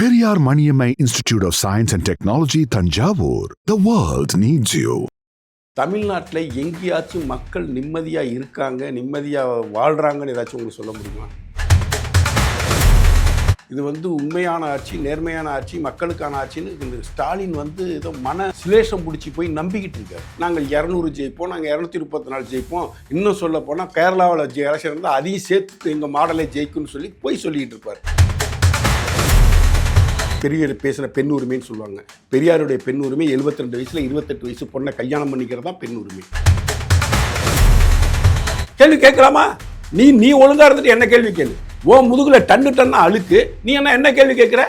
Periyar Maniammai Institute of Science and Technology, Tanjavur. The world needs you. தமிழ்நாட்டில் எங்கேயாச்சும் மக்கள் நிம்மதியாக இருக்காங்க நிம்மதியாக வாழ்கிறாங்கன்னு ஏதாச்சும் உங்களுக்கு சொல்ல முடியுமா இது வந்து உண்மையான ஆட்சி நேர்மையான ஆட்சி மக்களுக்கான ஆட்சின்னு இந்த ஸ்டாலின் வந்து ஏதோ மன சிலேஷம் பிடிச்சி போய் நம்பிக்கிட்டு இருக்காரு நாங்கள் இரநூறு ஜெயிப்போம் நாங்கள் இரநூத்தி முப்பத்தி நாலு ஜெயிப்போம் இன்னும் சொல்ல போனால் கேரளாவில் ஜெய எலெக்ஷன் இருந்தால் அதையும் சேர்த்து எங்கள் மாடலை ஜெயிக்கும்னு சொல்லி போய் சொல்லிக்கிட்டு இருப்பார் பெரிய பேசுகிற பெண் உரிமைன்னு சொல்லுவாங்க. பெரியாருடைய பெண் உரிமை 72 ரெண்டு வயசில் இருபத்தெட்டு வயசு பொண்ணை கல்யாணம் பண்ணிக்கிறது தான் பெண் உரிமை கேள்வி கேட்கலாமா? நீ நீ ஒழுங்கா இருந்துட்டு என்ன கேள்வி கேளு? ஓ முதுகுல டன்னு டன்னா அழுக்கு. நீ என்ன என்ன கேள்வி கேட்குற?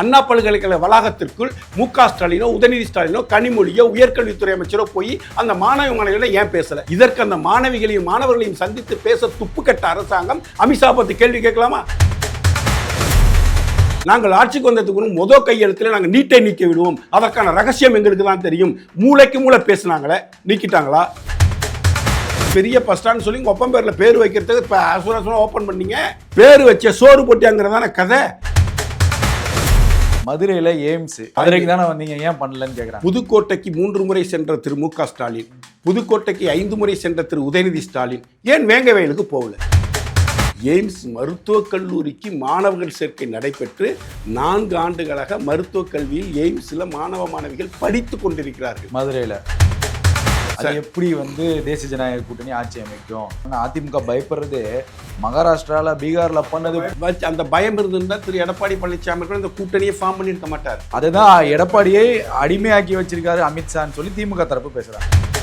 அண்ணா பல்கலைக்கழக வளாகத்திற்குள் மு க ஸ்டாலினோ உதயநிதி ஸ்டாலினோ கனிமொழியோ உயர்கல்வித்துறை அமைச்சரோ போய் அந்த மாணவ மாணவிகளை ஏன் பேசல? இதற்கு அந்த மாணவிகளையும் மாணவர்களையும் சந்தித்து பேச துப்பு கட்ட அரசாங்கம் அமித்ஷா பத்தி கேள்வி கேட்கலாமா? நாங்கள் ஆட்சிக்கு வந்ததுக்கு முன் முதல் கையெழுத்தில் நாங்கள் நீட்டை நீக்கி விடுவோம். அதற்கான ரகசியம் எங்களுக்கு தான் தெரியும். மூளைக்கு மூளை பேசுனாங்களே நீக்கிட்டாங்களா? பெரிய பஸ் ஸ்டாண்ட் சொல்லி உங்க ஒப்பம் பேர்ல பேர் வைக்கிறதுக்கு இப்போ அசுர ஓப்பன் பண்ணீங்க. பேர் வச்ச சோறு போட்டியாங்கிறதான கதை. மதுரையில எய்ம்ஸ் மதுரைக்கு தானே வந்தீங்க ஏன் பண்ணலன்னு கேக்குறாங்க. புதுக்கோட்டைக்கு மூன்று முறை சென்ற திரு மு ஸ்டாலின் புதுக்கோட்டைக்கு ஐந்து முறை சென்ற திரு உதயநிதி ஸ்டாலின் ஏன் வேங்கவயலுக்கு போகல? எய்ம்ஸ் மருத்துவக் கல்லூரிக்கு மாணவர்கள் சேர்க்கை நடைபெற்று நான்கு ஆண்டுகளாக மருத்துவக் கல்வியில் எய்ம்ஸில் மாணவ மாணவிகள் படித்துக் கொண்டிருக்கிறார்கள். மதுரையில. அது எப்படி வந்து தேசிய ஜனநாயக கூட்டணி ஆட்சி அமைக்கும்? அதிமுக பயப்படுறது மகாராஷ்டிரால பீகார்ல பண்ணது. அந்த பயம் இருந்திருந்தா திரு எடப்பாடி பழனிசாமி கூட இந்த கூட்டணியை ஃபார்ம் பண்ணியிருக்க மாட்டார். அதுதான் எடப்பாடியை அடிமையாக்கி வச்சிருக்காரு அமித்ஷான்னு சொல்லி திமுக தரப்பு பேசுறாங்க.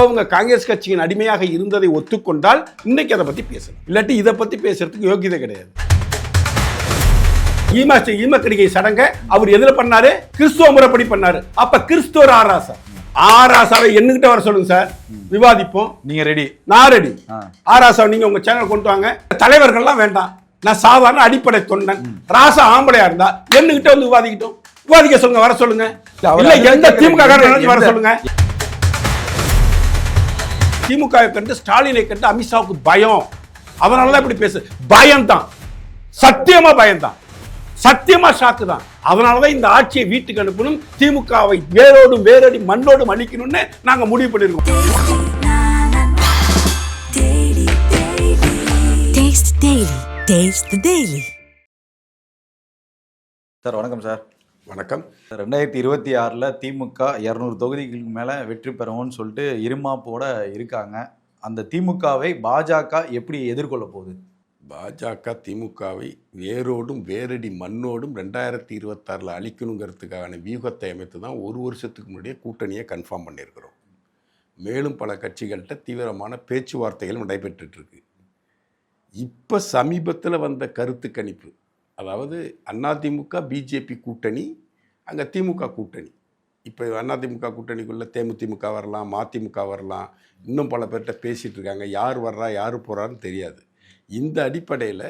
அவங்க காங்கிரஸ் கட்சியின் அடிமையாக இருந்ததை ஒத்துக்கொண்டால் இன்னைக்கு அதை பத்தி பேசணும். இல்லாட்டி இதை பத்தி பேசுறதுக்கு யோகியதை கிடையாது. ஈமா ஈமக்கடிகை சடங்க அவர் எதுல பண்ணாரு? கிறிஸ்துவ முறைப்படி பண்ணாரு. அப்ப கிறிஸ்துவர் ஆராசா ஆராசாவை என்னகிட்ட வர சொல்லுங்க சார். விவாதிப்போம். நீங்க ரெடி நான் ரெடி. ஆராசா நீங்க உங்க சேனல் கொண்டு வாங்க. தலைவர்கள்லாம் வேண்டாம். நான் சாதாரண அடிப்படை தொண்டன். ராசா ஆம்பளையா இருந்தா என்னகிட்ட வந்து விவாதிக்கிட்டோம். விவாதிக்க சொல்லுங்க வர சொல்லுங்க. இல்ல, எந்த. திமுக வர சொல்லுங்க. திமுக கண்டு ஸ்டாலினை கண்டு அமித்ஷாவுக்கு பயம். அதனால தான் இப்படி பேசு பயம்தான். சத்தியமா பயம்தான். சத்தியமா ஷாக்கு தான் அதனாலதான் இந்த ஆட்சியை வீட்டுக்கு அனுப்பணும் திமுகவை வேரோடும் வேரடி மண்ணோடும் அழிக்கணும்னு நாங்க முடிவு பண்ணிருக்கோம். Taste Daily. Taste the Daily. Sir வணக்கம் சார். வணக்கம். ரெண்டாயிரத்தி இருபத்தி ஆறில் திமுக இரநூறு தொகுதிகளுக்கு மேலே வெற்றி பெறுவோம்னு சொல்லிட்டு இருமாப்போட இருக்காங்க. அந்த திமுகவை பாஜக எப்படி எதிர்கொள்ள போகுது? பாஜக திமுகவை வேரோடும் வேரடி மண்ணோடும் ரெண்டாயிரத்தி இருபத்தாறில் அழிக்கணுங்கிறதுக்கான வியூகத்தை அமைத்து தான் ஒரு வருஷத்துக்கு முன்னாடியே கூட்டணியை கன்ஃபார்ம் பண்ணியிருக்கிறோம். மேலும் பல கட்சிகள்கிட்ட தீவிரமான பேச்சுவார்த்தைகள் நடைபெற்றுட்டு இருக்கு. இப்போ சமீபத்தில் வந்த கருத்து கணிப்பு அதாவது அதிமுக பிஜேபி கூட்டணி அங்கே திமுக கூட்டணி. இப்போ அதிமுக கூட்டணிக்குள்ளே தேமுதிமுக வரலாம் மதிமுக வரலாம் இன்னும் பல பேர்கிட்ட பேசிகிட்டு இருக்காங்க. யார் வர்றா யார் போகிறான்னு தெரியாது. இந்த அடிப்படையில்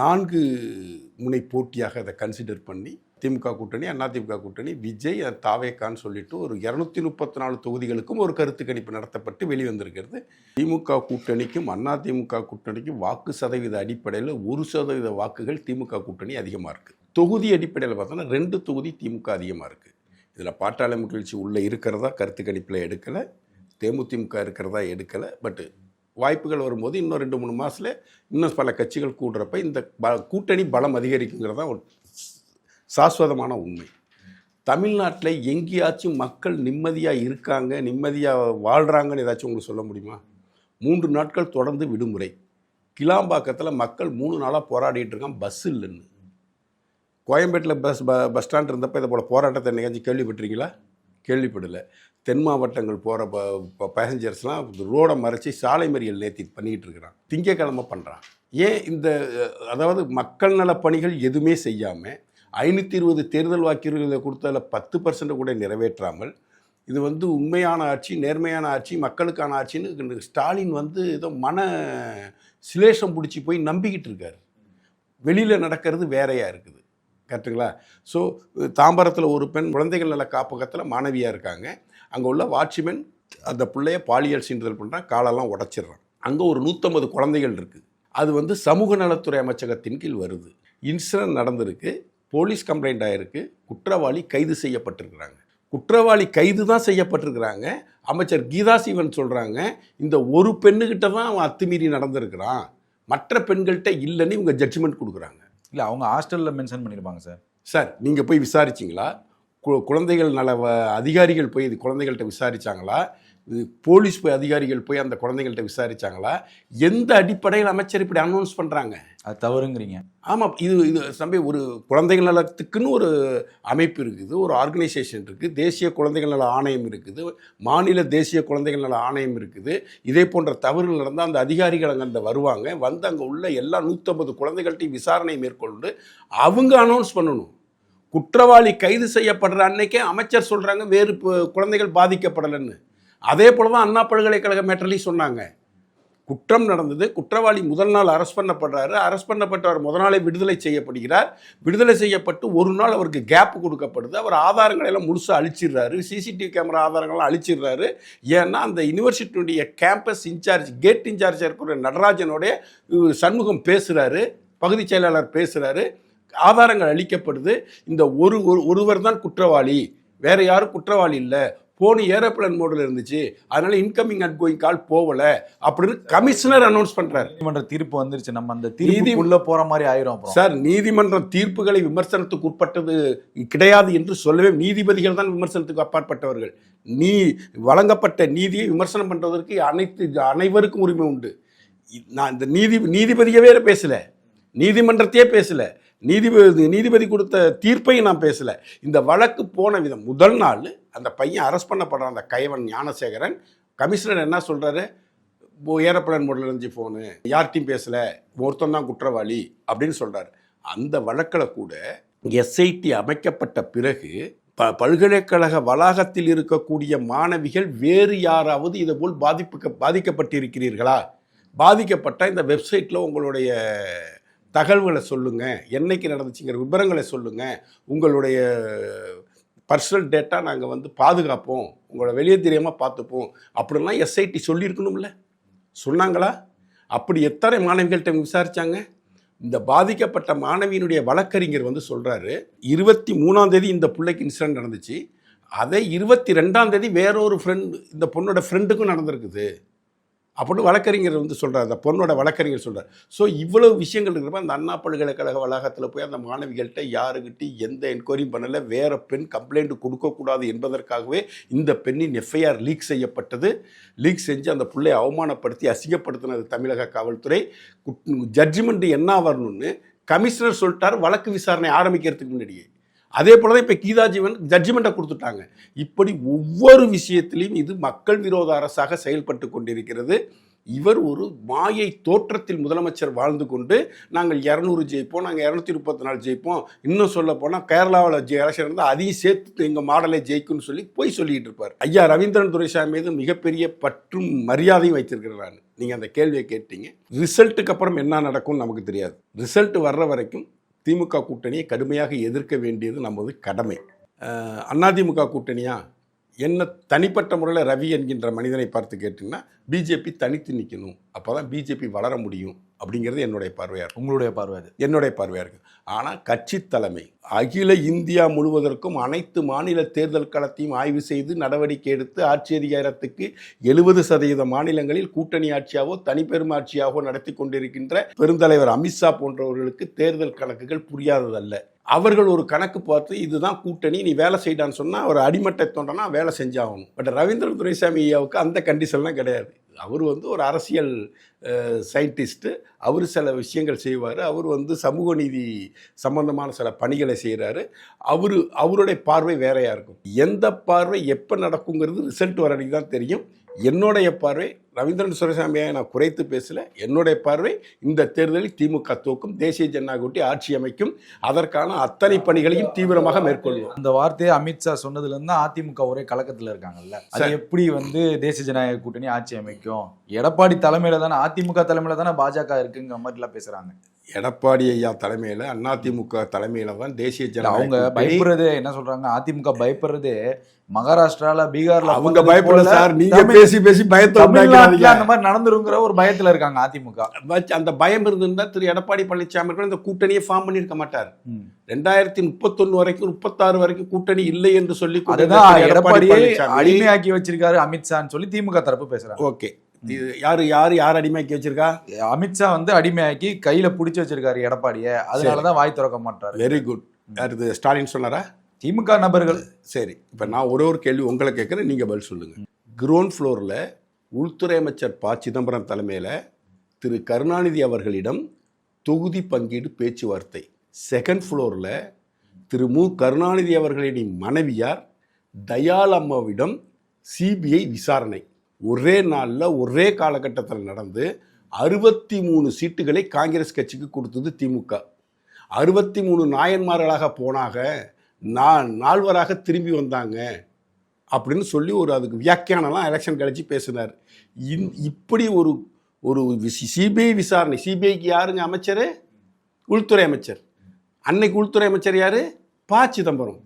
நான்கு முனை போட்டியாக அதை கன்சிடர் பண்ணி திமுக கூட்டணி அதிமுக கூட்டணி விஜய் தாவேக்கான்னு சொல்லிட்டு ஒரு இரநூத்தி முப்பத்தி நாலு தொகுதிகளுக்கும் ஒரு கருத்து கணிப்பு நடத்தப்பட்டு வெளிவந்திருக்கிறது. திமுக கூட்டணிக்கும் அதிமுக கூட்டணிக்கும் வாக்கு சதவீத அடிப்படையில் ஒரு சதவீத வாக்குகள் திமுக கூட்டணி அதிகமாக இருக்குது தொகுதி அடிப்படையில் பார்த்தோன்னா ரெண்டு தொகுதி திமுக அதிகமாக இருக்குது இதில் பாட்டாளி மகிழ்ச்சி உள்ளே இருக்கிறதா கருத்து கணிப்பில் எடுக்கலை தேமுதிமுக இருக்கிறதா எடுக்கலை பட்டு வாய்ப்புகள் வரும்போது இன்னும் ரெண்டு மூணு மாதத்தில் இன்னும் பல கட்சிகள் கூடுறப்ப இந்த ப கூட்டணி பலம் அதிகரிக்குங்கிறதான் ஒரு சாஸ்வதமான உண்மை. தமிழ்நாட்டில் எங்கேயாச்சும் மக்கள் நிம்மதியாக இருக்காங்க நிம்மதியாக வாழ்கிறாங்கன்னு ஏதாச்சும் உங்களுக்கு சொல்ல முடியுமா? மூன்று நாட்கள் தொடர்ந்து விடுமுறை. கிளாம்பாக்கத்தில் மக்கள் மூணு நாளாக போராடிட்டு இருக்கான் பஸ் இல்லைன்னு. கோயம்பேட்டில் பஸ் ப பஸ் ஸ்டாண்ட் இருந்தப்போ இதை போல் போராட்டத்தை என்னைக்காச்சும் கேள்விப்பட்டிருக்கீங்களா? கேள்விப்படலை. தென் மாவட்டங்கள் போகிற ப பேசஞ்சர்ஸ்லாம் ரோடை மறைச்சி சாலை மறியல் நேர்த்தி பண்ணிக்கிட்டு இருக்கிறான். திங்கக்கிழமை பண்ணுறான் ஏன் இந்த அதாவது மக்கள் நல பணிகள் எதுவுமே செய்யாமல் ஐநூற்றி இருபது தேர்தல் வாக்குறுதிகளை கொடுத்ததில் பத்து பர்சன்ட் கூட நிறைவேற்றாமல் இது வந்து உண்மையான ஆட்சி நேர்மையான ஆட்சி மக்களுக்கான ஆட்சின்னு ஸ்டாலின் வந்து ஏதோ மன சிலேஷம் பிடிச்சி போய் நம்பிக்கிட்டு இருக்கார். வெளியில் நடக்கிறது வேறையாக இருக்குது. கரெக்டுங்களா ஸோ தாம்பரத்தில் ஒரு பெண் குழந்தைகள் நல காப்பகத்தில் மாணவியாக இருக்காங்க. அங்கே உள்ள வாட்ச்மேன் அந்த பிள்ளைய பாலியல் சீண்டுதல் பண்ணுறான் காலெல்லாம் உடச்சிடுறான். அங்கே ஒரு நூற்றம்பது குழந்தைகள் இருக்குது அது வந்து சமூக நலத்துறை அமைச்சகத்தின் கீழ் வருது. இன்சிடென்ட் நடந்திருக்கு. போலீஸ் கம்ப்ளைண்ட் ஆயிருக்கு. குற்றவாளி கைது செய்யப்பட்டிருக்கிறாங்க. குற்றவாளி கைது தான் செய்யப்பட்டிருக்கிறாங்க. அமைச்சர் கீதா சிவன் சொல்கிறாங்க இந்த ஒரு பெண்ணுகிட்ட தான் அவன் அத்துமீறி நடந்திருக்கிறான். மற்ற பெண்கள்கிட்ட இல்லைன்னு இவங்க ஜட்ஜ்மெண்ட் கொடுக்குறாங்க. இல்லை அவங்க ஹாஸ்டலில் மென்ஷன் பண்ணியிருப்பாங்க சார். சார் நீங்கள் போய் விசாரிச்சிங்களா? குழந்தைகள் நல அதிகாரிகள் போய் இது குழந்தைகள்கிட்ட விசாரிச்சாங்களா? இது போலீஸ் போய் அதிகாரிகள் போய் அந்த குழந்தைகள்கிட்ட விசாரிச்சாங்களா? எந்த அடிப்படையில் அமைச்சர் இப்படி அனௌன்ஸ் பண்ணுறாங்க அது தவறுங்கிறீங்க. ஆமாம் இது இது சம்பி ஒரு குழந்தைகள் நலத்துக்குன்னு ஒரு அமைப்பு இருக்குது ஒரு ஆர்கனைசேஷன் இருக்குது தேசிய குழந்தைகள் நல ஆணையம் இருக்குது மாநில தேசிய குழந்தைகள் நல ஆணையம் இருக்குது. இதே போன்ற தவறுகள் நடந்தால் அந்த அதிகாரிகள் அங்கே அந்த வருவாங்க வந்து அங்கே உள்ள எல்லா நூற்றம்பது குழந்தைகள்ட்டையும் விசாரணை மேற்கொண்டு அவங்க அனௌன்ஸ் பண்ணணும். குற்றவாளி கைது செய்யப்படுற அன்னைக்கே அமைச்சர் சொல்கிறாங்க வேறு குழந்தைகள் பாதிக்கப்படலைன்னு. அதே போல தான் அண்ணா பல்கலைக்கழக மேட்டர்லையும் சொன்னாங்க. குற்றம் நடந்தது. குற்றவாளி முதல் நாள் அரெஸ்ட் பண்ணப்படுறாரு. அரெஸ்ட் பண்ணப்பட்டவர் முதல் நாளே விடுதலை செய்யப்படுகிறார். விடுதலை செய்யப்பட்டு ஒரு நாள் அவருக்கு கேப் கொடுக்கப்படுது. அவர் ஆதாரங்களை எல்லாம் முழுசாக அழிச்சிடுறாரு. சிசிடிவி கேமரா ஆதாரங்கள்லாம் அழிச்சிடுறாரு. ஏன்னா அந்த யூனிவர்சிட்டியுடைய கேம்பஸ் இன்சார்ஜ் கேட் இன்சார்ஜாக இருக்கிற நடராஜனுடைய சண்முகம் பேசுகிறாரு பகுதி செயலாளர் பேசுகிறாரு ஆதாரங்கள் அளிக்கப்படுது. இந்த ஒரு ஒரு- ஒருவர் தான் குற்றவாளி. வேறு யாரும் குற்றவாளி இல்லை. போன் ஏரோப்ளேன் மோடில் இருந்துச்சு. அதனால இன்கமிங் அண்ட் கோயிங் கால் போகல. அப்படின்னு கமிஷனர் அனௌன்ஸ் பண்றாரு. நீதிமன்ற தீர்ப்பு வந்துருச்சு. நம்ம அந்த நீதி- தீர்ப்புக்குள்ள போற மாதிரி ஆயிரும் சார் நீதிமன்றம் தீர்ப்புகளை விமர்சனத்துக்கு உட்பட்டது கிடையாது என்று சொல்லவே நீதிபதிகள் தான் விமர்சனத்துக்கு அப்பாற்பட்டவர்கள். நீ வழங்கப்பட்ட நீதியை விமர்சனம் பண்றதற்கு அனைத்து அனைவருக்கும் உரிமை உண்டு. நான் இந்த நீதி நீதிபதியவே பேசல. நீதிமன்றத்தையே பேசல. நீதிபதி நீதிபதி கொடுத்த தீர்ப்பையும் நான் பேசலை. இந்த வழக்கு போன விதம் முதல் நாள் அந்த பையன் அரெஸ்ட் பண்ணப்படுற அந்த கைவன் ஞானசேகரன் கமிஷனர் என்ன சொல்கிறாரு ஏரோப்ளேன் மோடில் இருந்துச்சு ஃபோனு யார்கிட்டையும் பேசலை ஒருத்தன் தான் குற்றவாளி அப்படின்னு சொல்கிறார் அந்த வழக்கில் கூட எஸ்ஐடி அமைக்கப்பட்ட பிறகு ப பல்கலைக்கழக வளாகத்தில் இருக்கக்கூடிய மாணவிகள் வேறு யாராவது இதை போல் பாதிப்பு பாதிக்கப்பட்டிருக்கிறீர்களா? பாதிக்கப்பட்ட இந்த வெப்சைட்டில் உங்களுடைய தகவல்களை சொல்லுங்கள் என்னைக்கு நடந்துச்சுங்கிற விவரங்களை சொல்லுங்கள் உங்களுடைய பர்சனல் டேட்டா நாங்கள் வந்து பாதுகாப்போம் உங்களை வெளியே தெரியாமல் பார்த்துப்போம் அப்படிலாம் எஸ்ஐடி சொல்லியிருக்கணும்ல. சொன்னாங்களா? அப்படி எத்தனை மாணவிகள்கிட்ட விசாரித்தாங்க இந்த பாதிக்கப்பட்ட மாணவியினுடைய வழக்கறிஞர் வந்து சொல்கிறாரு இருபத்தி மூணாம் தேதி இந்த பிள்ளைக்கு இன்சிடென்ட் நடந்துச்சு. அதை இருபத்தி ரெண்டாம் தேதி வேறொரு ஃப்ரெண்ட் இந்த பொண்ணோட ஃப்ரெண்டுக்கும் நடந்திருக்குது. அப்படின்னு வழக்கறிஞர் வந்து சொல்கிறார் அந்த பொண்ணோட வழக்கறிஞர் சொல்கிறார் ஸோ இவ்வளவு விஷயங்கள் இருக்கிறப்ப அந்த அண்ணா பல்கலைக்கழக வளாகத்தில் போய் அந்த மாணவிகள்கிட்ட யாருக்கிட்ட எந்த என்கொயரியும் பண்ணலை. வேறு பெண் கம்ப்ளைண்ட் கொடுக்கக்கூடாது என்பதற்காகவே இந்த பெண்ணின் எஃப்ஐஆர் லீக் செய்யப்பட்டது. லீக் செஞ்சு அந்த பிள்ளையை அவமானப்படுத்தி அசிங்கப்படுத்தினது தமிழக காவல்துறை. ஜட்ஜ்மெண்ட் என்ன வரணும்னு கமிஷனர் சொல்லிட்டார். வழக்கு விசாரணை ஆரம்பிக்கிறதுக்கு முன்னாடியே. அதே போல தான் இப்போ கீதா ஜீவன் ஜட்ஜ்மெண்ட்டை கொடுத்துட்டாங்க. இப்படி ஒவ்வொரு விஷயத்திலையும் இது மக்கள் விரோத அரசாக செயல்பட்டு கொண்டிருக்கிறது. இவர் ஒரு மாயை தோற்றத்தில் முதலமைச்சர் வாழ்ந்து கொண்டு நாங்கள் இரநூறு ஜெயிப்போம் நாங்கள் இரநூத்தி முப்பத்தி நாலு ஜெயிப்போம். இன்னும் சொல்ல போனால் கேரளாவில் ஜெய எலெக்ஷன் இருந்தால் அதையும் சேர்த்து எங்கள் மாடலை ஜெயிக்கும்னு சொல்லி போய் சொல்லிட்டு இருப்பார். ஐயா ரவீந்திரன் துரைசாமி மீது மிகப்பெரிய பற்றும் மரியாதையும் வைத்திருக்கிறேன் நீங்கள் அந்த கேள்வியை கேட்டீங்க. ரிசல்ட்டுக்கு அப்புறம் என்ன நடக்கும்னு நமக்கு தெரியாது. ரிசல்ட் வர்ற வரைக்கும் திமுக கூட்டணியை கடுமையாக எதிர்க்க வேண்டியது நமது கடமை. அதிமுக கூட்டணியா? என்ன தனிப்பட்ட முறையில் ரவி என்கின்ற மனிதனை பார்த்து கேட்டிங்கன்னா பிஜேபி தனித்து நிற்கணும் அப்போ தான் பிஜேபி வளர முடியும். அப்படிங்கிறது என்னுடைய பார்வையாக இருக்கும். உங்களுடைய பார்வை அது? என்னுடைய பார்வையாக இருக்குது ஆனால் கட்சி தலைமை அகில இந்தியா முழுவதற்கும் அனைத்து மாநில தேர்தல் களத்தையும் ஆய்வு செய்து நடவடிக்கை எடுத்து ஆட்சி அதிகாரத்துக்கு எழுபது சதவீத மாநிலங்களில் கூட்டணி ஆட்சியாவோ தனிப்பெரும் ஆட்சியாவோ நடத்தி கொண்டிருக்கின்ற பெருந்தலைவர் அமித்ஷா போன்றவர்களுக்கு தேர்தல் கணக்குகள் புரியாததல்ல. அவர்கள் ஒரு கணக்கு பார்த்து இதுதான் கூட்டணி நீ வேலை செய்டான்னு சொன்னால் அவர் அடிமட்டை தோன்றனா வேலை செஞ்சாகணும். பட் ரவீந்திர துரைசாமி ஐயாவுக்கு அந்த கண்டிஷன்லாம் கிடையாது. அவர் வந்து ஒரு அரசியல் சயின்டிஸ்ட்டு அவர் சில விஷயங்கள் செய்வார். அவர் வந்து சமூக நீதி சம்பந்தமான சில பணிகளை செய்கிறாரு அவர் அவருடைய பார்வை வேறையாக இருக்கும். எந்த பார்வை எப்போ நடக்குங்கிறது ரிசல்ட் வர தான் தெரியும். என்னுடைய பார்வை ரவீந்திரன் சுரசாமியை நான் குறைத்து பேசல. என்னுடைய பார்வை இந்த தேர்தலில் திமுக தோக்கும் தேசிய ஜனநாயக கூட்டி ஆட்சி அமைக்கும். அதற்கான அத்தனை பணிகளையும் தீவிரமாக மேற்கொள்வோம். அந்த வார்த்தையை அமித்ஷா சொன்னதுல இருந்து அதிமுக ஒரே கலக்கத்துல இருக்காங்கல்ல. அது. எப்படி வந்து தேசிய ஜனநாயக கூட்டணி ஆட்சி அமைக்கும்? எடப்பாடி தலைமையில தானே அதிமுக தலைமையில தானே பாஜக இருக்கு இருக்குங்கிற மாதிரி எல்லாம் பேசுறாங்க. எடப்பாடி ஐயா தலைமையில் அதிமுக தலைமையில் தான் தேசிய இல்ல, அவங்க பயப்படுறது என்ன சொல்றாங்க அதிமுக பயப்படுறது மகாராஷ்டிரால பீகார்ல அவங்க பயப்படல சார். நீங்க பேசி பேசி பயத்தை. அந்த மாதிரி நடந்துருங்கிற ஒரு பயத்துல இருக்காங்க அதிமுக. அந்த பயம் இருந்திருந்தா திரு எடப்பாடி பழனிசாமி இந்த கூட்டணியை ஃபார்ம் பண்ணியிருக்க மாட்டார். ரெண்டாயிரத்தி முப்பத்தொன்னு வரைக்கும் முப்பத்தாறு வரைக்கும் கூட்டணி இல்லை என்று சொல்லி அதுதான் எடப்பாடியே அடிமையாக்கி வச்சிருக்காரு அமித்ஷான்னு சொல்லி திமுக தரப்பு பேசுறாங்க. ஓகே. இது யாரு யாரு யார் அடிமையாக்கி வச்சிருக்கா? அமித்ஷா வந்து அடிமையாக்கி கையில புடிச்சு வச்சிருக்காரு எடப்பாடிய. அதனாலதான் வாய் திறக்க மாட்டாரு. வெரி குட் இது ஸ்டாலின் சொன்னாரா? திமுக நபர்கள். சரி இப்போ நான் ஒரே ஒரு கேள்வி உங்களை கேட்குறேன் நீங்கள் பதில் சொல்லுங்கள் கிரவுண்ட் ஃப்ளோரில் உள்துறை அமைச்சர் ப. சிதம்பரம் தலைமையில் திரு. கருணாநிதி அவர்களிடம் தொகுதி பங்கீடு பேச்சுவார்த்தை. செகண்ட் ஃப்ளோரில் திரு. மு. கருணாநிதி அவர்களின் மனைவியார் தயாள் அம்மாவிடம் சிபிஐ விசாரணை. ஒரே நாளில் ஒரே காலகட்டத்தில் நடந்து அறுபத்தி மூணு சீட்டுகளை காங்கிரஸ் கட்சிக்கு கொடுத்தது திமுக. அறுபத்தி மூணு நாயன்மார்களாக போனாக நான் நால்வராக திரும்பி வந்தாங்க அப்படின்னு சொல்லி ஒரு அதுக்கு வியாக்கியானலாம் எலெக்ஷன் கழிச்சு பேசினார். இந் இப்படி ஒரு ஒரு சிபிஐ விசாரணை சிபிஐக்கு யாருங்க அமைச்சர்? உள்துறை அமைச்சர். அன்னைக்கு உள்துறை அமைச்சர் யார்? ப. சிதம்பரம்.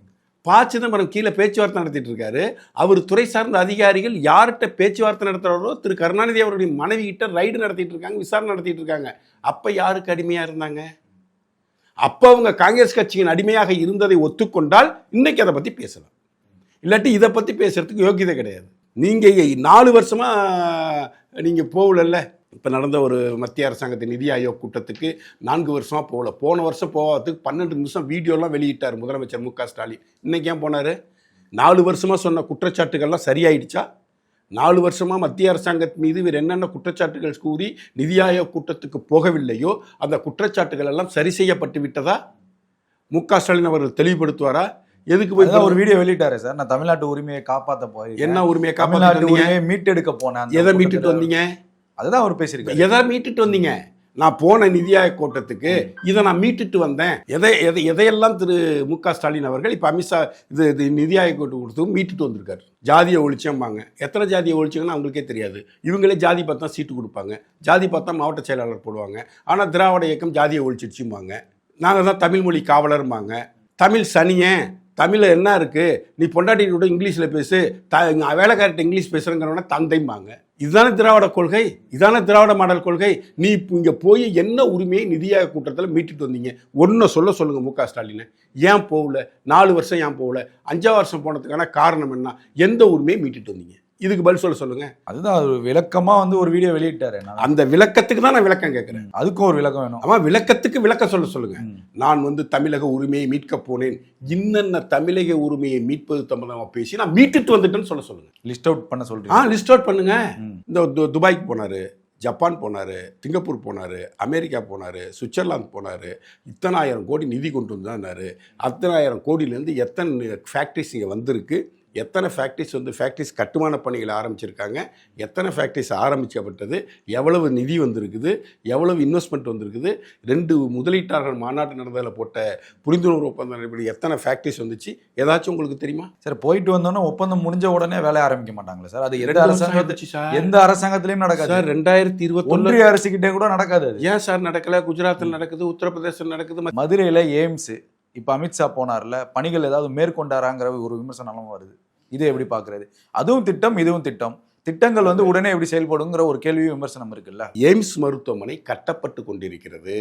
ப சிதம்பரம் கீழே பேச்சுவார்த்தை நடத்திட்டு இருக்காரு அவர் துறை சார்ந்த அதிகாரிகள் யார்கிட்ட பேச்சுவார்த்தை நடத்துகிறாரோ திரு கருணாநிதி அவருடைய மனைவி கிட்ட ரைடு நடத்திட்டு இருக்காங்க விசாரணை நடத்திட்டு இருக்காங்க அப்போ யாருக்கு அடிமையாக இருந்தாங்க? அப்போ அவங்க காங்கிரஸ் கட்சியின் அடிமையாக இருந்ததை ஒத்துக்கொண்டால் இன்னைக்கு அதை பற்றி பேசலாம். இல்லாட்டி இதை பற்றி பேசுறதுக்கு யோக்கியதை கிடையாது. நீங்கள் நாலு வருஷமா நீங்கள் போகலல்ல? இப்போ நடந்த ஒரு மத்திய அரசாங்கத்தின் நிதி ஆயோக் கூட்டத்துக்கு நான்கு வருஷமா போகல. போன வருஷம் போகிறதுக்கு பன்னெண்டு நிமிஷம் வீடியோலாம் வெளியிட்டார் முதலமைச்சர் மு க ஸ்டாலின். இன்னைக்கு ஏன் போனார்? நாலு வருஷமா சொன்ன குற்றச்சாட்டுகள்லாம் சரியாயிடுச்சா? நாலு வருஷமா மத்திய அரசாங்கத்தின் மீது இவர் என்னென்ன குற்றச்சாட்டுகள் கூறி நிதி ஆயோக் கூட்டத்துக்கு போகவில்லையோ அந்த குற்றச்சாட்டுகள் எல்லாம் சரி செய்யப்பட்டு விட்டதா? மு க ஸ்டாலின் அவர்கள் தெளிவுபடுத்துவாரா? எதுக்கு போய் ஒரு வீடியோ வெளியிட்டாரு சார். நான் தமிழ்நாட்டு உரிமையை காப்பாத்த போய் என்ன உரிமையை காப்பாற்றி உரிமையை மீட்டெடுக்க போனேன் எதை மீட்டுட்டு. வந்தீங்க? அதுதான் அவர் பேசியிருக்காரு. எதை மீட்டுட்டு வந்தீங்க? நான் போன நிதி ஆயோக் கூட்டத்துக்கு இதை நான் மீட்டுட்டு வந்தேன். எதை எதை எதையெல்லாம் திரு மு க ஸ்டாலின் அவர்கள் இப்போ அமித்ஷா இது இது நிதி ஆயோக் கூட்டம் கொடுத்து மீட்டுட்டு வந்திருக்காரு. ஜாதியை ஒழிச்சம்பாங்க. எத்தனை ஜாதியை ஒழிச்சாங்கன்னு அவங்களுக்கே தெரியாது. இவங்களே ஜாதி பார்த்தா சீட்டு கொடுப்பாங்க. ஜாதி பார்த்தா மாவட்ட செயலாளர் போடுவாங்க. ஆனால் திராவிட இயக்கம் ஜாதியை ஒழிச்சிடுச்சும்பாங்க. நாங்கள் தான் தமிழ் மொழி காவலர்பாங்க தமிழ் சனியன் தமிழில் என்ன இருக்குது நீ பொண்டாட்டியோட இங்கிலீஷில் பேசு. த வேலைக்காரர்கிட்ட இங்கிலீஷ் பேசுகிறங்கிறவன தந்தைம்பாங்க. இதுதானே திராவிட கொள்கை? இதான திராவிட மாடல் கொள்கை? நீ இப்போ இங்கே போய் என்ன உரிமையை நிதியாக கூட்டத்தில் மீட்டுட்டு வந்தீங்க? ஒன்றை சொல்ல சொல்லுங்கள் மு க ஸ்டாலினை. ஏன் போகல? நாலு வருஷம் ஏன் போகல? அஞ்சாவது வருஷம் போனதுக்கான காரணம் என்ன? எந்த உரிமையை மீட்டுட்டு வந்தீங்க? இதுக்கு பதில் சொல்ல சொல்லுங்கள் அதுதான் அவர் விளக்கமா வந்து ஒரு வீடியோ வெளியிட்டாரு. அந்த விளக்கத்துக்கு தான் நான் விளக்கம் கேட்குறேன். அதுக்கும் ஒரு விளக்கம் வேணும். ஆமாம் விளக்கத்துக்கு விளக்கம் சொல்ல சொல்லுங்கள் ம். நான் வந்து தமிழக உரிமையை மீட்க போனேன். இன்னென்ன தமிழக உரிமையை மீட்பது சம்பந்தமாக பேசி நான் மீட்டுட்டு வந்துட்டேன்னு சொல்ல சொல்லுங்க. லிஸ்ட் அவுட் பண்ண ஆ சொல்றீங்க லிஸ்ட் அவுட் பண்ணுங்க. இந்த துபாய்க்கு போனாரு ஜப்பான் போனார் சிங்கப்பூர் போனார் அமெரிக்கா போனார் சுவிட்சர்லாந்து போனார். இத்தனாயிரம் கோடி நிதி கொண்டு வந்தாரு. அத்தனாயிரம் கோடியிலேருந்து எத்தனை ஃபேக்ட்ரிஸ் இங்கே வந்திருக்கு. எத்தனை ஃபேக்ட்ரிஸ் வந்து ஃபேக்ட்ரிஸ் கட்டுமான பணிகளை ஆரம்பிச்சிருக்காங்க? எத்தனை ஃபேக்ட்ரிஸ் ஆரம்பிக்கப்பட்டது? எவ்வளவு நிதி வந்திருக்குது? எவ்வளவு இன்வெஸ்ட்மெண்ட் வந்திருக்குது? ரெண்டு முதலீட்டாளர்கள் மாநாட்டு நடந்ததில் போட்ட புரிந்துணர்வு ஒப்பந்தம் இப்படி எத்தனை ஃபேக்ட்ரிஸ் வந்துச்சு? ஏதாச்சும் உங்களுக்கு தெரியுமா? சார் போயிட்டு வந்தோன்னே ஒப்பந்தம் முடிஞ்ச உடனே வேலை ஆரம்பிக்க மாட்டாங்களா சார். அது எந்த ரெண்டு வருஷம் அரசாங்கத்து ஆயிடுச்சு சார். எந்த அரசாங்கத்திலயும் நடக்காது. சார் ரெண்டாயிரத்தி இருபத்தொன்னு ஒன்றிய அரசு கிட்டே கூட நடக்காது ஏன் சார் நடக்கல? குஜராத்தில் நடக்குது உத்தரப்பிரதேசம் நடக்குது மதுரையில எய்ம்ஸ் இப்போ அமித்ஷா போனார்ல பணிகள் ஏதாவது மேற்கொண்டாராங்கிற ஒரு விமர்சனம் வருது. இது எப்படி பார்க்குறது? அதுவும் திட்டம் இதுவும் திட்டம். திட்டங்கள் வந்து உடனே எப்படி செயல்படுங்கிற ஒரு கேள்வி விமர்சனம் இருக்குல்ல? எய்ம்ஸ் மருத்துவமனை கட்டப்பட்டு கொண்டிருக்கிறது.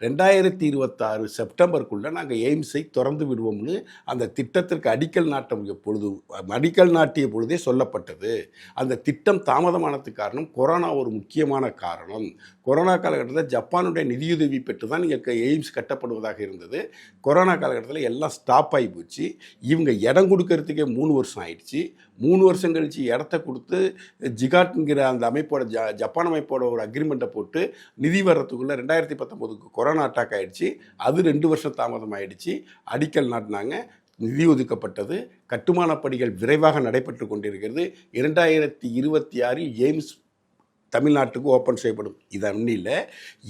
ரெண்டாயிரத்தி இருபத்தாறு செப்டம்பருக்குள்ளே நாங்கள் எய்ம்ஸை திறந்து விடுவோம்னு அந்த திட்டத்திற்கு அடிக்கல் நாட்டம் பொழுது அடிக்கல் நாட்டிய பொழுதே சொல்லப்பட்டது. அந்த திட்டம் தாமதமானதுக்கு காரணம் கொரோனா ஒரு முக்கியமான காரணம். கொரோனா காலகட்டத்தில் ஜப்பானுடைய நிதியுதவி பெற்று தான் இங்கே எய்ம்ஸ் கட்டப்படுவதாக இருந்தது. கொரோனா காலகட்டத்தில் எல்லாம் ஸ்டாப் ஆகி போச்சு. இவங்க இடம் கொடுக்கறதுக்கே மூணு வருஷம் ஆயிடுச்சு. மூணு வருஷம் கழிச்சு இடத்த கொடுத்து ஜிகாட்ங்கிற அந்த அமைப்போட ஜ ஜப்பான் அமைப்போட ஒரு அக்ரிமெண்ட்டை போட்டு நிதி வர்றதுக்குள்ளே ரெண்டாயிரத்தி பத்தொம்போதுக்கு கொரோனா அட்டாக் ஆகிடுச்சு அது ரெண்டு வருஷம் தாமதம் ஆயிடுச்சு. அடிக்கல் நாட்டினாங்க. நிதி ஒதுக்கப்பட்டது. கட்டுமானப் பணிகள் விரைவாக நடைபெற்று கொண்டிருக்கிறது. இரண்டாயிரத்தி இருபத்தி ஆறில் எய்ம்ஸ் தமிழ்நாட்டுக்கு ஓப்பன் செய்யப்படும். இது அன்னில்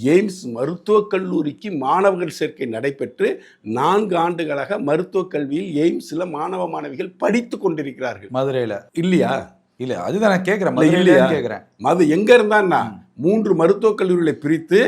எய்ம்ஸ் மருத்துவக் கல்லூரிக்கு மாணவர்கள் சேர்க்கை நடைபெற்று நான்கு ஆண்டுகளாக மருத்துவக் கல்வியில் எய்ம்ஸில் மாணவ மாணவிகள் படித்து கொண்டிருக்கிறார்கள். மதுரையில. இல்லையா? இல்ல அதுதான் நான் இல்ல? மதுரையில கேக்குறேன். மது எங்க இருந்தான்னா மூன்று மருத்துவக் கல்லூரிகளை பிரித்து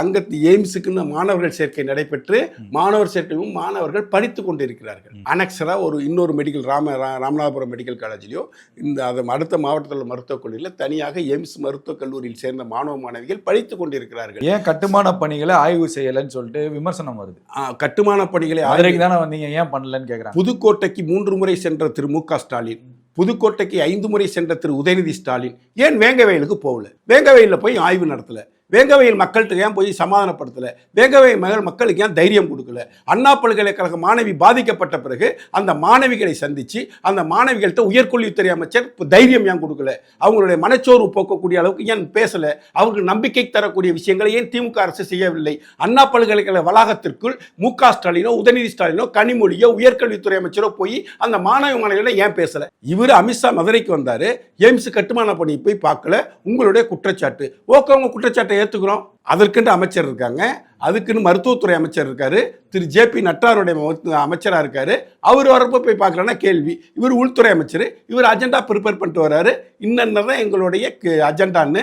அங்க எய்ம்ஸுக்குன்னு மாணவர்கள் சேர்க்கை நடைபெற்று மாணவர் சேர்க்கையும் மாணவர்கள் படித்து கொண்டிருக்கிறார்கள். அனக்ஸரா ஒரு இன்னொரு மெடிக்கல் ராம ராமநாதபுரம் மெடிக்கல் காலேஜ்லயோ இந்த அது அடுத்த மாவட்டத்தில் உள்ள மருத்துவக் கல்லூரியில் தனியாக எய்ம்ஸ் மருத்துவக் கல்லூரியில் சேர்ந்த மாணவ மாணவிகள் படித்து கொண்டிருக்கிறார்கள். ஏன் கட்டுமான பணிகளை ஆய்வு செய்யலைன்னு சொல்லிட்டு விமர்சனம் வருது. கட்டுமான பணிகளை மதுரைக்கு தானே வந்தீங்க ஏன் பண்ணலன்னு கேக்குறாங்க. புதுக்கோட்டைக்கு மூன்று முறை சென்ற திரு மு க ஸ்டாலின் புதுக்கோட்டைக்கு ஐந்து முறை சென்ற திரு உதயநிதி ஸ்டாலின் ஏன் வேங்கவயலுக்கு போகல? வேங்கவயலில் போய் ஆய்வு நடத்தலை. வேங்கவையில் மக்கள்கிட்ட ஏன் போய் சமாதானப்படுத்தலை? வேங்கவை மகள் மக்களுக்கு ஏன் தைரியம் கொடுக்கல? அண்ணா பல்கலைக்கழக மாணவி பாதிக்கப்பட்ட பிறகு அந்த மாணவிகளை சந்தித்து அந்த மாணவிகள்கிட்ட உயர்கல்வித்துறை அமைச்சர் தைரியம் ஏன் கொடுக்கல? அவங்களுடைய மனச்சோர்வு போக்கக்கூடிய அளவுக்கு ஏன் பேசலை? அவங்களுக்கு நம்பிக்கை தரக்கூடிய விஷயங்களை ஏன் திமுக அரசு செய்யவில்லை? அண்ணா பல்கலைக்கழக வளாகத்திற்குள் மு க ஸ்டாலினோ உதயநிதி ஸ்டாலினோ கனிமொழியோ உயர்கல்வித்துறை அமைச்சரோ போய் அந்த மாணவ மாணவிகளை ஏன் பேசலை? இவர் அமித்ஷா மதுரைக்கு வந்தார். எய்ம்ஸ் கட்டுமான பணி போய் பார்க்கல. உங்களுடைய குற்றச்சாட்டு. ஓகே உங்க குற்றச்சாட்டை ஏற்றுக்கிறோம் அதற்கென்று அமைச்சர் இருக்காங்க. அதுக்குன்னு மருத்துவத்துறை அமைச்சர் இருக்காரு. திரு ஜே பி நட்டாருடைய அமைச்சராக இருக்காரு. அவர் வரப்போ போய் பார்க்கலன்னா கேள்வி. இவர் உள்துறை அமைச்சர். இவர் அஜெண்டா ப்ரிப்பேர் பண்ணிட்டு வர்றாரு இன்னென்ன தான் எங்களுடைய அஜெண்டான்னு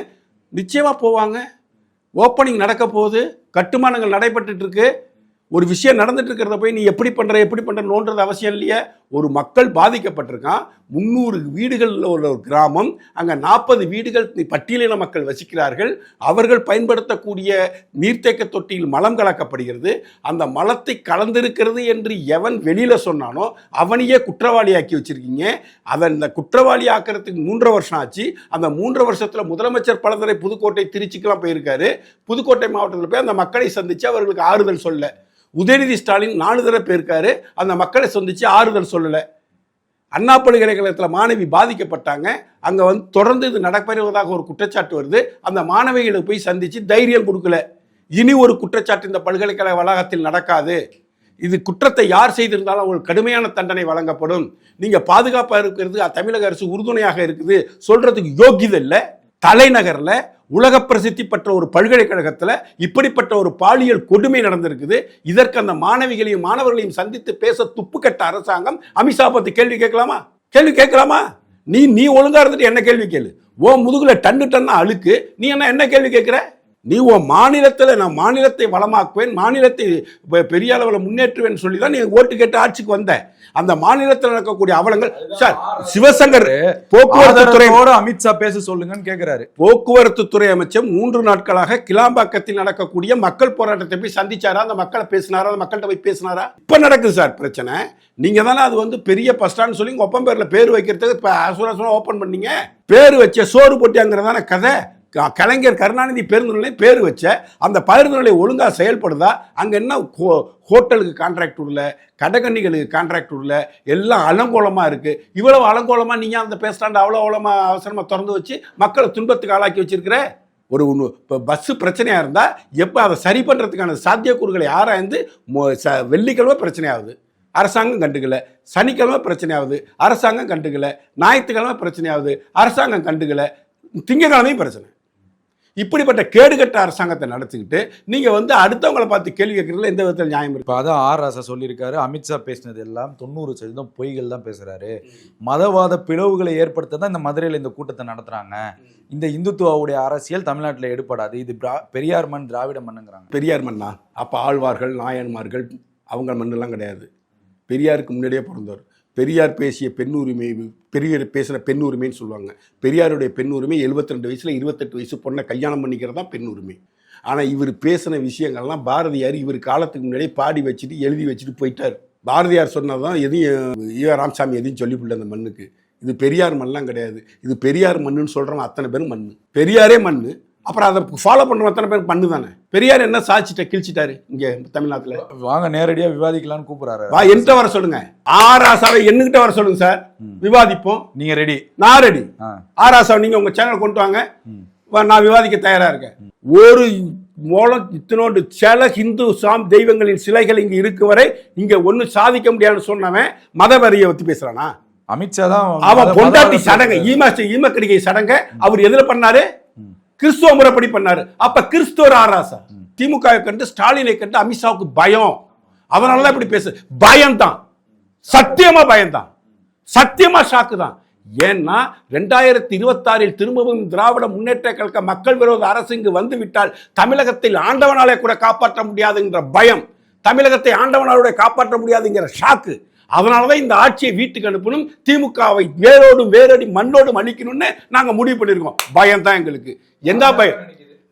நிச்சயமாக போவாங்க. ஓப்பனிங் நடக்க போகுது. கட்டுமானங்கள் நடைபெற்றுட்டு இருக்கு. ஒரு விஷயம் நடந்துட்டு இருக்கிறத போய் நீ எப்படி பண்ணுற எப்படி பண்ணுற நோன்றது அவசியம் இல்லையே. ஒரு மக்கள் பாதிக்கப்பட்டிருக்கான். முந்நூறு வீடுகளில் உள்ள ஒரு கிராமம் அங்கே நாற்பது வீடுகள் பட்டியலின மக்கள் வசிக்கிறார்கள். அவர்கள் பயன்படுத்தக்கூடிய நீர்த்தேக்க தொட்டியில் மலம் கலக்கப்படுகிறது. அந்த மலத்தை கலந்திருக்கிறது என்று எவன் வெளியில் சொன்னானோ அவனையே குற்றவாளியாக்கி வச்சிருக்கீங்க. அதை இந்த குற்றவாளி ஆக்கிறதுக்கு மூன்றரை வருஷம் ஆச்சு. அந்த மூன்றரை வருஷத்தில் முதலமைச்சர் பலதரை புதுக்கோட்டை திருச்சிக்கெல்லாம் போயிருக்காரு. புதுக்கோட்டை மாவட்டத்தில் போய் அந்த மக்களை சந்தித்து அவர்களுக்கு ஆறுதல் சொல்ல. உதயநிதி ஸ்டாலின் நாலு தடவை போயிருக்காரு. அந்த மக்களை சந்திச்சு ஆறுதல் சொல்லலை. அண்ணா பல்கலைக்கழகத்தில் மாணவி பாதிக்கப்பட்டாங்க. அங்கே வந்து தொடர்ந்து இது நடைபெறுவதாக ஒரு குற்றச்சாட்டு வருது. அந்த மாணவிகளை போய் சந்திச்சு தைரியம் கொடுக்கல. இனி ஒரு குற்றச்சாட்டு இந்த பல்கலைக்கழக வளாகத்தில் நடக்காது. இது குற்றத்தை யார் செய்திருந்தாலும் அவங்களுக்கு கடுமையான தண்டனை வழங்கப்படும். நீங்கள் பாதுகாப்பாக இருக்கிறது தமிழக அரசு உறுதுணையாக இருக்குது. சொல்கிறதுக்கு யோகியதை இல்லை தலைநகரில் உலக பிரசித்தி பெற்ற ஒரு பல்கலைக்கழகத்தில் இப்படிப்பட்ட ஒரு பாலியல் கொடுமை நடந்திருக்குது. இதற்கு அந்த மாணவிகளையும் மாணவர்களையும் சந்தித்து பேச துப்புக்கட்ட அரசாங்கம் அமித்ஷா பத்தி கேள்வி கேட்கலாமா? கேள்வி கேட்கலாமா? நீ நீ ஒழுங்கா இருந்துட்டு என்ன கேள்வி கேளு? ஓ முதுகுல டன்னு டன்னா அழுக்கு. நீ என்ன என்ன கேள்வி கேட்குற? நீ உன் மாநிலத்தில் நான் மாநிலத்தை வளமாக்குவேன் மாநிலத்தை பெரிய அளவில் முன்னேற்றுவேன் சொல்லி தான் நீ ஓட்டு கேட்டு ஆட்சிக்கு வந்த. அந்த மாநிலத்தில் நடக்கக்கூடிய அவலங்கள் சார் சிவசங்கர் போக்குவரத்து துறை ஆதாரத்தோட அமித்ஷா பேச சொல்லுங்கன்னு கேக்குறாரு. போக்குவரத்து துறை அமைச்சர் மூன்று நாட்களாக கிளாம்பாக்கத்தில் நடக்கக்கூடிய மக்கள் போராட்டத்தை போய் சந்திச்சாரா? அந்த மக்களை பேசினாரா? அந்த மக்கள்கிட்ட போய் பேசினாரா? இப்ப நடக்குது சார் பிரச்சனை. நீங்க தானே அது வந்து பெரிய பஸ் ஸ்டாண்ட் சொல்லி உங்க ஒப்பம் பேர்ல பேர் வைக்கிறதுக்கு இப்ப அசுர ஓபன் பண்ணீங்க. பேர் வச்ச சோறு போட்டியாங்கிறதான கதை. கலைஞர் கருணாநிதி பேருந்து நிலையம் பேர் வச்ச அந்த பேருந்து நிலையம் ஒழுங்கா செயல்படுதா அங்கே என்ன ஹோ- ஹோட்டலுக்கு கான்ட்ராக்ட் உள்ள கடைக்கண்ணிகளுக்கு கான்ட்ராக்ட் உள்ள எல்லாம் அலங்கோலமாக இருக்குது இவ்வளவு அலங்கோலமாக நீங்கள் அந்த பஸ் ஸ்டாண்ட் அவ்வளோ அவ்வளோமா அவசரமாக திறந்து வச்சு மக்களை துன்பத்துக்கு ஆளாக்கி வச்சிருக்கிற? ஒரு ஒன்று இப்போ பஸ்ஸு பிரச்சனையாக இருந்தால் எப்போ அதை சரி பண்ணுறதுக்கான சாத்தியக்கூறுகளை ஆராய்ந்து ச வெள்ளிக்கிழமை பிரச்சனையாகுது. அரசாங்கம் கண்டுக்கல. சனிக்கிழமை பிரச்சனையாகுது. அரசாங்கம் கண்டுக்கல. ஞாயிற்றுக்கிழமை பிரச்சனையாகுது. அரசாங்கம் கண்டுக்கல. திங்கக்கிழமையும் பிரச்சனை. இப்படிப்பட்ட கேடுகட்ட அரசாங்கத்தை நடத்திக்கிட்டு நீங்கள் வந்து அடுத்தவங்களை பார்த்து கேள்வி கேட்குறதுல எந்த விதத்தில் நியாயம் இருக்கு? இப்ப அதான் ஆர் ராசா சொல்லியிருக்காரு அமித்ஷா பேசினது எல்லாம் தொண்ணூறு சதவீதம் பொய்கள் தான் பேசுறாரு. மதவாத பிளவுகளை ஏற்படுத்த தான் இந்த மதுரையில இந்த கூட்டத்தை நடத்துறாங்க. இந்த இந்துத்துவாவுடைய அரசியல் தமிழ்நாட்டுல எடுபடாது. இது பிரா- பெரியார் மண் திராவிட மண்ணுங்கிறாங்க. பெரியார் மண்ணா? அப்போ ஆழ்வார்கள் நாயன்மார்கள் அவங்க மண்ணெல்லாம் கிடையாது. பெரியாருக்கு முன்னாடியே பிறந்தவர். பெரியார் பேசிய பெண் உரிமை பெரியார் பேசின பெண் உரிமைன்னு சொல்லுவாங்க. பெரியாருடைய பெண் உரிமை 72 ரெண்டு வயசில் இருபத்தெட்டு வயசு பொண்ணை கல்யாணம் பண்ணிக்கிறது தான் பெண் உரிமை ஆனால் இவர் பேசின விஷயங்கள்லாம் பாரதியார் இவர் காலத்துக்கு முன்னாடியே பாடி வச்சுட்டு எழுதி வச்சுட்டு போயிட்டார். பாரதியார் சொன்னதான் எதையும் ஈவ ராமசாமி எதையும் சொல்லிவிடல அந்த மண்ணுக்கு. இது பெரியார் மண்ணெலாம் கிடையாது. இது பெரியார் மண்ணுன்னு சொல்கிறவங்க அத்தனை பேரும் மண் பெரியாரே மண்ணு. அப்புறம் அதை ஃபாலோ பண்ணுற அத்தனை பேர் மண்ணு தானே? பெரியார் என்ன சாச்சிட்ட கிழிச்சிட்டாரு இங்கே தமிழ்நாட்டில்? வாங்க நேரடியா விவாதிக்கலாம்னு கூப்பிடுறாரு. வா என்கிட்ட வர சொல்லுங்க. ஆராசாவை என்னகிட்ட வர சொல்லுங்க சார் விவாதிப்போம் நீங்க ரெடி நான் ரெடி. ஆராசாவை நீங்க உங்க சேனல் கொண்டு வாங்க நான் விவாதிக்க தயாரா இருக்கேன் ஒரு மூலம் இத்தனோண்டு சில ஹிந்து சாம் தெய்வங்களின் சிலைகள் இங்க இருக்கு வரை இங்க ஒண்ணும் சாதிக்க முடியாதுன்னு சொன்னவன் மதவரியை பத்தி பேசுறானா அமித்ஷா தான் அவன் பொண்டாட்டி சடங்கு ஈம ஈமக்கடிகை சடங்க அவர் எதுல பண்ணாரு கிறிஸ்துவ முறைப்படி பண்ணாரு. அப்ப கிறிஸ்துவர் ஆராசா திமுக கண்டு ஸ்டாலினை கண்டு அமித்ஷாவுக்கு பயம். அவனாலதான் இப்படி பேசு. பயம்தான். சத்தியமா பயம்தான். சத்தியமா ஷாக்கு தான் ஏன்னா ரெண்டாயிரத்தி இருபத்தாறில் திரும்பவும் திராவிட முன்னேற்ற கழக மக்கள் விரோத அரசு இங்கு வந்து விட்டால் தமிழகத்தில் ஆண்டவனாலே கூட காப்பாற்ற முடியாதுங்கிற பயம். தமிழகத்தை ஆண்டவனாலுடைய காப்பாற்ற முடியாதுங்கிற ஷாக்கு. அதனாலதான் இந்த ஆட்சியை வீட்டுக்கு அனுப்பணும். திமுகவை வேரோடும் வேரடி மண்ணோடும் அழிக்கணும்னு நாங்கள் முடிவு பண்ணியிருக்கோம். பயம் தான் எங்களுக்கு. என்ன பயம்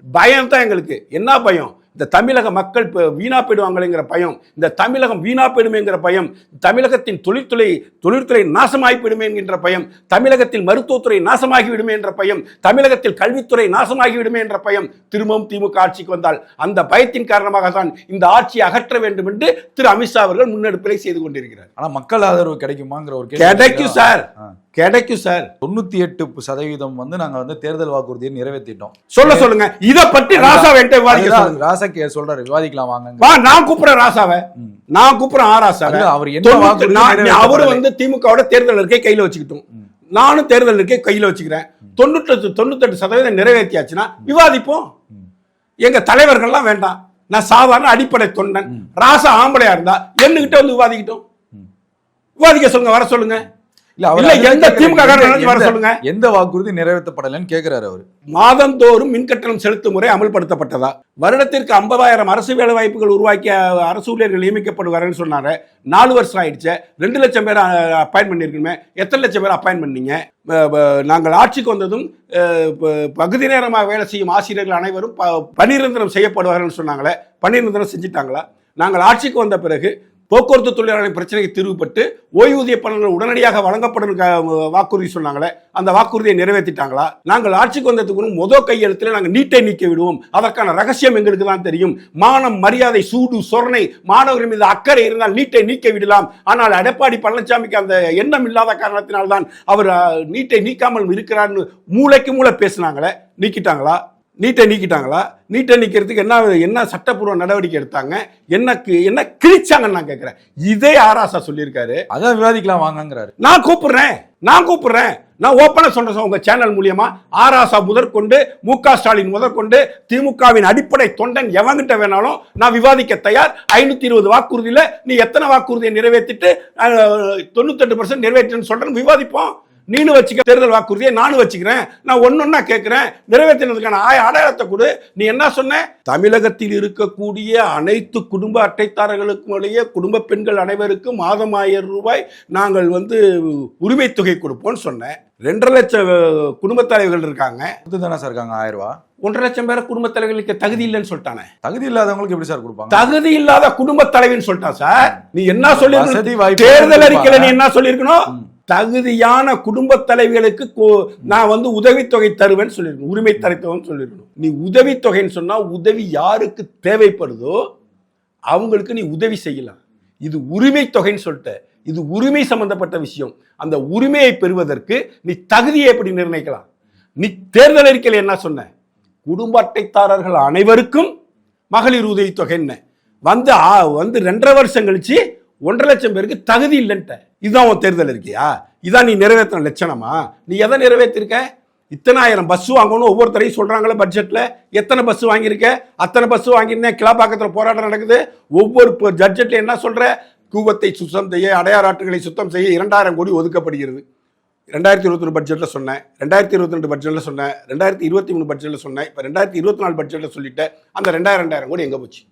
பயம் தான் எங்களுக்கு. என்ன பயம்? இந்த தமிழக மக்கள் வீணா போயிடுவாங்களேங்கிற பயம் இந்த தமிழகம் வீணா போயிடுமேங்கிற பயம் தமிழகத்தின் தொழில்துறை தொழில்துறை நாசமாகி போயிடுமே என்கின்ற பயம் தமிழகத்தில் மருத்துவத்துறை நாசமாகி விடுமே என்ற பயம் தமிழகத்தில் கல்வித்துறை நாசமாகி விடுமே என்ற பயம் திரும்பவும் திமுக ஆட்சிக்கு வந்தால் அந்த பயத்தின் காரணமாக தான் இந்த ஆட்சியை அகற்ற வேண்டும் என்று திரு அமித்ஷா அவர்கள் முன்னெடுப்பிலை செய்து கொண்டிருக்கிறார். ஆனா மக்கள் ஆதரவு கிடைக்குமாங்கிற ஒரு கிடைக்கும் சார். கிடைக்கும் சார். தொண்ணூத்தி எட்டு சதவீதம் வந்து நாங்க வந்து தேர்தல் வாக்குறுதியை நிறைவேற்றிட்டோம். சொல்ல சொல்லுங்க. இத பற்றி ராசா என்கிட்ட விவாதிக்க அதுதான் சொல்லுங்க. ராசா கே சொல்றாரு விவாதிக்கலாம் வாங்க வா நான் கூப்பிடுறேன் ராசாவை. நான் கூப்பிடுறேன் ஆ அதுதான் அவர் என்ன? அவரு வந்து திமுகவோட தேர்தல் இருக்கை கையில வச்சுக்கிட்டோம். நானும் தேர்தல் இருக்கை கையில வச்சுக்கிறேன். தொண்ணூற்றி தொண்ணூத்தெட்டு சதவீதம் நிறைவேற்றியாச்சுன்னா விவாதிப்போம். எங்க தலைவர்கள்லாம் வேண்டாம். நான் சாதாரண அடிப்படை தொண்டன். ராசா ஆம்பளையா இருந்தா என்னகிட்ட வந்து விவாதிக்கிட்டோம். விவாதிக்க சொல்லுங்க வர சொல்லுங்க. இல்ல எந்த. திமுக வர சொல்லுங்க. எந்த வாக்குறுதி நிறைவேற்றப்படலைன்னு கேக்குறாரு அவரு. மாதந்தோறும் மின்கட்டணம் செலுத்தும் முறை அமல்படுத்தப்பட்டதா? வருடத்திற்கு ஐம்பதாயிரம் அரசு வேலை வாய்ப்புகள் உருவாக்கிய அரசு ஊழியர்கள் நியமிக்கப்படுவாருன்னு சொன்னாங்க நாலு வருஷம் ஆயிடுச்சு. ரெண்டு லட்சம் பேர் அப்பாயின் பண்ணிருக்கணுமே. எத்தனை லட்சம் பேர் அப்பாயின் பண்ணீங்க? நாங்கள் ஆட்சிக்கு வந்ததும் பகுதி நேரமாக வேலை செய்யும் ஆசிரியர்கள் அனைவரும் பணிநிரந்தரம் செய்யப்படுவார்கள் சொன்னாங்களே. பணிநிரந்தரம் செஞ்சுட்டாங்களா? நாங்கள் ஆட்சிக்கு வந்த பிறகு போக்குவரத்து தொழிலாளர்களின் பிரச்சனைக்கு தீர்வுபட்டு ஓய்வூதிய பலன்கள் உடனடியாக வழங்கப்படும் க- வாக்குறுதி சொன்னாங்களே அந்த வாக்குறுதியை நிறைவேற்றிட்டாங்களா? நாங்கள் ஆட்சிக்கு வந்ததுக்கு முன் முதல் கையெழுத்தில் நாங்கள் நீட்டை நீக்க விடுவோம். அதற்கான ரகசியம் எங்களுக்கு தான் தெரியும். மானம் மரியாதை சூடு சொரணை மாணவர்கள் மீது அக்கறை இருந்தால் நீட்டை நீக்க விடலாம். ஆனால் எடப்பாடி பழனிசாமிக்கு அந்த எண்ணம் இல்லாத காரணத்தினால்தான் அவர் நீட்டை நீக்காமல் இருக்கிறார்னு மூளைக்கு மூளை பேசினாங்களே நீக்கிட்டாங்களா? நீட்டை நீக்கிட்டாங்களா? நீட்டை நீக்கிறதுக்கு என்ன என்ன சட்டப்பூர்வ நடவடிக்கை எடுத்தாங்க? என்ன கி- என்ன கிழிச்சாங்கன்னு நான் கேட்கிறேன் இதே ஆராசா சொல்லியிருக்காரு. அதான் விவாதிக்கலாம் வாங்கங்கிறாரு. நான் கூப்பிடுறேன். நான் கூப்பிடுறேன். நான் ஓப்பனா சொல்றேன் சார், உங்க சேனல் மூலியமா ஆராசா முதற்கொண்டு மு க ஸ்டாலின் முதற்கொண்டு திமுகவின் அடிப்படை தொண்டன் எவங்கிட்ட வேணாலும் நான் விவாதிக்க தயார். ஐநூத்தி இருபது வாக்குறுதியில நீ எத்தனை வாக்குறுதியை நிறைவேற்றிட்டு தொண்ணூத்தெட்டு பர்சன்ட் நிறைவேற்றுன்னு சொல்றேன்னு விவாதிப்போம். நீனும் வச்சுக்க தேர்தல் வாக்குறுதியை நானும் வச்சுக்கிறேன். நான் ஒன்னொன்னா கேட்கிறேன் நிறைவேற்றினதுக்கான ஆய அடையாளத்தை கொடு. நீ என்ன சொன்ன? தமிழகத்தில் இருக்கக்கூடிய அனைத்து குடும்ப அட்டைதாரர்களுக்கும் இடையே குடும்ப பெண்கள் அனைவருக்கும் மாதம் ஆயிரம் ரூபாய் நாங்கள் வந்து உரிமை தொகை கொடுப்போம்னு சொன்னேன். ரெண்டரை லட்சம் குடும்பத் தலைவர்கள் இருக்காங்க. தானே சார் இருக்காங்க? ஆயிரம் ரூபாய் ஒன்றரை லட்சம் பேரை குடும்பத் தலைவர்களுக்கு தகுதி இல்லைன்னு சொல்லிட்டானே. தகுதி இல்லாதவங்களுக்கு எப்படி சார் கொடுப்பாங்க? தகுதி இல்லாத குடும்ப தலைவின்னு சொல்லிட்டான் சார். நீ என்ன சொல்லி தேர்தல் அறிக்கையில நீ. என்ன சொல்லிருக்கணும் தகுதியான குடும்ப தலைவிகளுக்கு நான் வந்து உதவித்தொகை தருவேன்னு சொல்லிருக்கணும். உரிமை தரைத்தவன் சொல்லிருக்கணும். நீ உதவித்தொகைன்னு சொன்னா உதவி யாருக்கு தேவைப்படுதோ அவங்களுக்கு நீ உதவி செய்யலாம். இது உரிமை தொகைன்னு சொல்லிட்ட. இது உரிமை சம்பந்தப்பட்ட விஷயம். அந்த உரிமையை பெறுவதற்கு நீ தகுதியை எப்படி நிர்ணயிக்கலாம்? நீ தேர்தல் அறிக்கையில் என்ன சொன்ன? குடும்ப அட்டைத்தாரர்கள் அனைவருக்கும் மகளிர் உதவித்தொகை என்ன வந்து வந்து ரெண்டரை வருஷம் கழிச்சு ஒன்றரை லட்சம் பேருக்கு தகுதி இல்லைன்ட்ட. இதுதான் உன் தேர்தல் இருக்கியா இதான் நீ நிறைவேற்றின லட்சணமா? நீ எதை நிறைவேற்றிருக்க? இத்தனாயிரம் பஸ் வாங்கணும் ஒவ்வொருத்தரையும் சொல்கிறாங்களே பட்ஜெட்டில் எத்தனை பஸ் வாங்கியிருக்க? அத்தனை பஸ் வாங்கியிருந்தேன் கிளாப்பாக்கத்தில் போராட்டம் நடக்குது. ஒவ்வொரு பட்ஜெட்டில் என்ன சொல்கிற கூவத்தை சுத்தம் செய்ய அடையாறாட்டுகளை சுத்தம் செய்ய இரண்டாயிரம் கோடி ஒதுக்கப்படுகிறது. ரெண்டாயிரத்தி இருபத்தி ஒரு பட்ஜெட்டில் சொன்னேன். ரெண்டாயிரத்தி இருபத்தி ரெண்டு பட்ஜெட்டில் சொன்னேன். ரெண்டாயிரத்தி இருபத்தி மூணு பட்ஜெட்டில் சொன்னேன். இப்போ ரெண்டாயிரத்தி இருபத்தி நாலு பட்ஜெட்டில் சொல்லிட்டேன். அந்த ரெண்டாயிரம் ரெண்டாயிரம் கோடி எங்கே போச்சு?